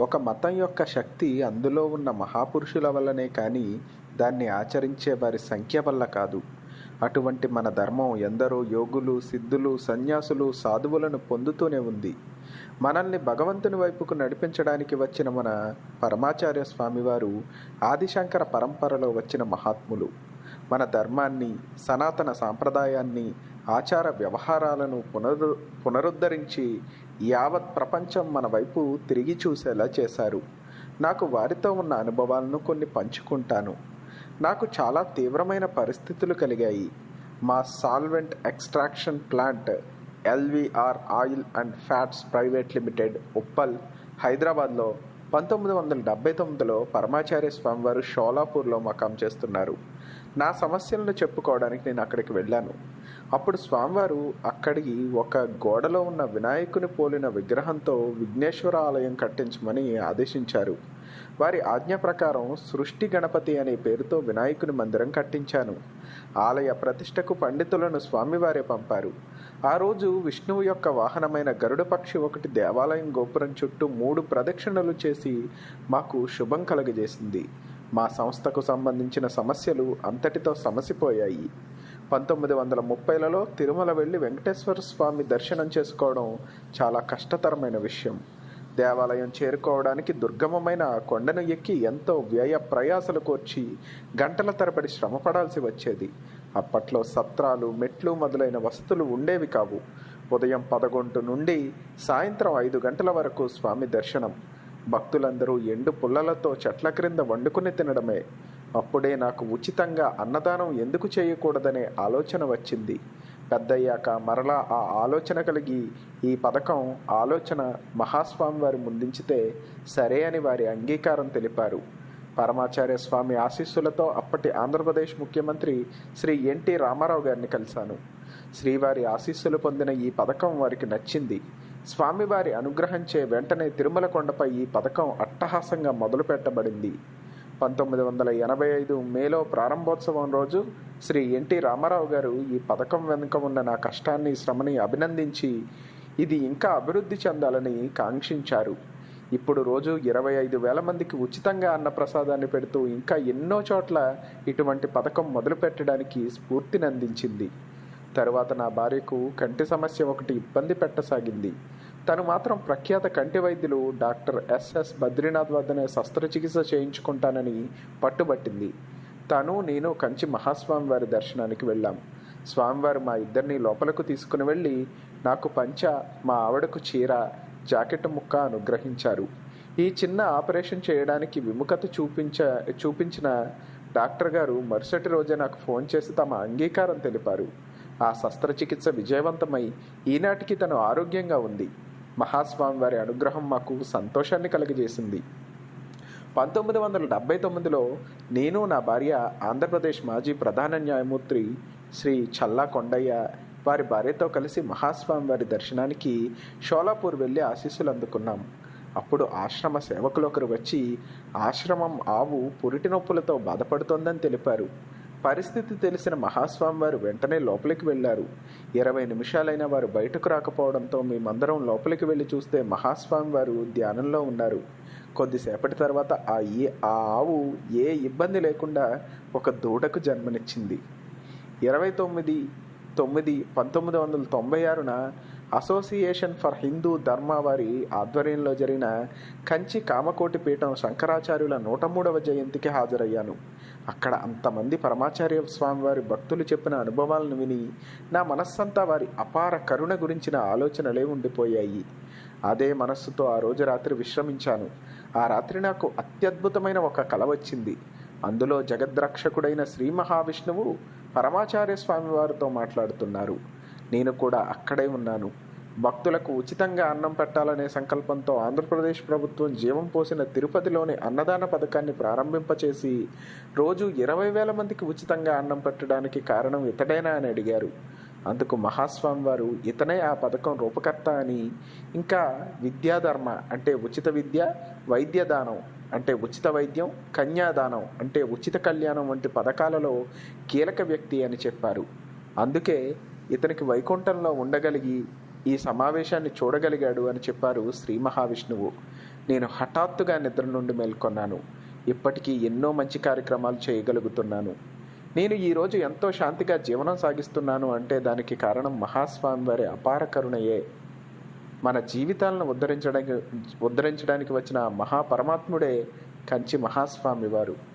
ఒక మతం యొక్క శక్తి అందులో ఉన్న మహాపురుషుల వల్లనే కానీ దాన్ని ఆచరించే వారి సంఖ్య వల్ల కాదు. అటువంటి మన ధర్మం ఎందరో యోగులు సిద్ధులు సన్యాసులు సాధువులను పొందుతూనే ఉంది. మనల్ని భగవంతుని వైపుకు నడిపించడానికి వచ్చిన మన పరమాచార్య స్వామివారు ఆదిశంకర పరంపరలో వచ్చిన మహాత్ములు. మన ధర్మాన్ని సనాతన సాంప్రదాయాన్ని ఆచార వ్యవహారాలను పునరు పునరుద్ధరించి యావత్ ప్రపంచం మన వైపు తిరిగి చూసేలా చేశారు. నాకు వారితో ఉన్న అనుభవాలను కొన్ని పంచుకుంటాను. నాకు చాలా తీవ్రమైన పరిస్థితులు కలిగాయి. మా solvent extraction plant LVR oil and fats private limited Uppal హైదరాబాద్లో పంతొమ్మిది వందల డెబ్బై తొమ్మిదిలో పరమాచార్య స్వామివారు షోలాపూర్లో మకాం చేస్తున్నారు. నా సమస్యలను చెప్పుకోవడానికి నేను అక్కడికి వెళ్ళాను. అప్పుడు స్వామివారు అక్కడికి ఒక గోడలో ఉన్న వినాయకుని పోలిన విగ్రహంతో విఘ్నేశ్వర ఆలయం కట్టించమని ఆదేశించారు. వారి ఆజ్ఞ ప్రకారం సృష్టి గణపతి అనే పేరుతో వినాయకుని మందిరం కట్టించాను. ఆలయ ప్రతిష్టకు పండితులను స్వామివారే పంపారు. ఆ రోజు విష్ణువు యొక్క వాహనమైన గరుడ పక్షి ఒకటి దేవాలయం గోపురం చుట్టూ మూడు ప్రదక్షిణలు చేసి మాకు శుభం కలుగజేసింది. మా సంస్థకు సంబంధించిన సమస్యలు అంతటితో సమసిపోయాయి. పంతొమ్మిది వందల ముప్పైలలో తిరుమల వెళ్ళి వెంకటేశ్వర స్వామి దర్శనం చేసుకోవడం చాలా కష్టతరమైన విషయం. దేవాలయం చేరుకోవడానికి దుర్గమమైన కొండను ఎక్కి ఎంతో వ్యయ ప్రయాసలు కోర్చి గంటల తరబడి శ్రమపడాల్సి వచ్చేది. అప్పట్లో సత్రాలు మెట్లు మొదలైన వసతులు ఉండేవి కావు. ఉదయం పదకొండు నుండి సాయంత్రం ఐదు గంటల వరకు స్వామి దర్శనం. భక్తులందరూ ఎండు పుల్లలతో చెట్ల క్రింద వండుకుని తినడమే. అప్పుడే నాకు ఉచితంగా అన్నదానం ఎందుకు చేయకూడదనే ఆలోచన వచ్చింది. పెద్దయ్యాక మరలా ఆ ఆలోచన కలిగి ఈ పథకం ఆలోచన మహాస్వామి వారి ముందించితే సరే అని వారి అంగీకారం తెలిపారు. పరమాచార్య స్వామి ఆశీస్సులతో అప్పటి ఆంధ్రప్రదేశ్ ముఖ్యమంత్రి శ్రీ ఎన్టీ రామారావు గారిని కలిశాను. శ్రీవారి ఆశీస్సులు పొందిన ఈ పథకం వారికి నచ్చింది. స్వామివారి అనుగ్రహించే వెంటనే తిరుమల కొండపై ఈ పథకం అట్టహాసంగా మొదలుపెట్టబడింది. పంతొమ్మిది వందల ఎనభై ఐదు మేలో ప్రారంభోత్సవం రోజు శ్రీ ఎన్టీ రామారావు గారు ఈ పథకం వెనుక ఉన్న నా కష్టాన్ని శ్రమని అభినందించి ఇది ఇంకా అభివృద్ధి చెందాలని కాంక్షించారు. ఇప్పుడు రోజు ఇరవై ఐదు వేల మందికి ఉచితంగా అన్నప్రసాదాన్ని పెడుతూ ఇంకా ఎన్నో చోట్ల ఇటువంటి పథకం మొదలుపెట్టడానికి స్ఫూర్తినందించింది. స్ఫూర్తిని అందించింది తరువాత నా భార్యకు కంటి సమస్య ఒకటి ఇబ్బంది పెట్టసాగింది. తను మాత్రం ప్రఖ్యాత కంటి వైద్యులు డాక్టర్ ఎస్ఎస్ బద్రీనాథ్ వద్దనే శస్త్రచికిత్స చేయించుకుంటానని పట్టుబట్టింది. తను నేను కంచి మహాస్వామి వారి దర్శనానికి వెళ్ళాం. స్వామివారు మా ఇద్దరిని లోపలకు తీసుకుని వెళ్ళి నాకు పంచ మా ఆవిడకు చీర జాకెట్ ముక్క అనుగ్రహించారు. ఈ చిన్న ఆపరేషన్ చేయడానికి విముఖత చూపించ చూపించిన డాక్టర్ గారు మరుసటి రోజే నాకు ఫోన్ చేసి తమ అంగీకారం తెలిపారు. ఆ శస్త్రచికిత్స విజయవంతమై ఈనాటికి తను ఆరోగ్యంగా ఉంది. మహాస్వామి వారి అనుగ్రహం మాకు సంతోషాన్ని కలుగజేసింది. పంతొమ్మిది వందల డెబ్బై తొమ్మిదిలో నేను నా భార్య ఆంధ్రప్రదేశ్ మాజీ ప్రధాన న్యాయమూర్తి శ్రీ చల్లా కొండయ్య వారి భార్యతో కలిసి మహాస్వామి వారి దర్శనానికి షోలాపూర్ వెళ్ళి ఆశీస్సులు అందుకున్నాం. అప్పుడు ఆశ్రమ సేవకులు ఒకరు వచ్చి ఆశ్రమం ఆవు పురిటి నొప్పులతో బాధపడుతోందని తెలిపారు. పరిస్థితి తెలిసిన మహాస్వామి వారు వెంటనే లోపలికి వెళ్ళారు. ఇరవై నిమిషాలైన వారు బయటకు రాకపోవడంతో మేమందరం లోపలికి వెళ్ళి చూస్తే మహాస్వామి వారు ధ్యానంలో ఉన్నారు. కొద్దిసేపటి తర్వాత ఆ ఈ ఆ ఆవు ఏ ఇబ్బంది లేకుండా ఒక దూడకు జన్మనిచ్చింది. ఇరవై తొమ్మిది తొమ్మిది పంతొమ్మిది వందల తొంభై ఆరున అసోసియేషన్ ఫర్ హిందూ ధర్మ వారి ఆధ్వర్యంలో జరిగిన కంచి కామకోటి పీఠం శంకరాచార్యుల నూట మూడవ జయంతికి హాజరయ్యాను. అక్కడ అంతమంది పరమాచార్య స్వామివారి భక్తులు చెప్పిన అనుభవాలను విని నా మనస్సంతా వారి అపార కరుణ గురించిన ఆలోచనలే ఉండిపోయాయి. అదే మనస్సుతో ఆ రోజు రాత్రి విశ్రమించాను. ఆ రాత్రి నాకు అత్యద్భుతమైన ఒక కల వచ్చింది. అందులో జగద్రక్షకుడైన శ్రీ మహావిష్ణువు పరమాచార్య స్వామి వారితో మాట్లాడుతున్నారు. నేను కూడా అక్కడే ఉన్నాను. భక్తులకు ఉచితంగా అన్నం పెట్టాలనే సంకల్పంతో ఆంధ్రప్రదేశ్ ప్రభుత్వం జీవం పోసిన తిరుపతిలోని అన్నదాన పథకాన్ని ప్రారంభింపచేసి రోజు ఇరవై వేల మందికి ఉచితంగా అన్నం పెట్టడానికి కారణం ఇతడేనా అని అడిగారు. అందుకు మహాస్వామి వారు ఇతనే ఆ పథకం రూపకర్త అని. ఇంకా విద్యాధర్మ అంటే ఉచిత విద్య వైద్యదానం అంటే ఉచిత వైద్యం కన్యాదానం అంటే ఉచిత కళ్యాణం వంటి పథకాలలో కీలక వ్యక్తి అని చెప్పారు. అందుకే ఇతనికి వైకుంఠంలో ఉండగలిగి ఈ సమావేశాన్ని చూడగలిగాడు అని చెప్పారు శ్రీ మహావిష్ణువు. నేను హఠాత్తుగా నిద్ర నుండి మేల్కొన్నాను. ఇప్పటికీ ఎన్నో మంచి కార్యక్రమాలు చేయగలుగుతున్నాను. నేను ఈరోజు ఎంతో శాంతిగా జీవనం సాగిస్తున్నాను అంటే దానికి కారణం మహాస్వామి వారి అపార కరుణయే. మన జీవితాలను ఉద్ధరించడానికి ఉద్ధరించడానికి వచ్చిన మహాపరమాత్ముడే కంచి మహాస్వామి వారు.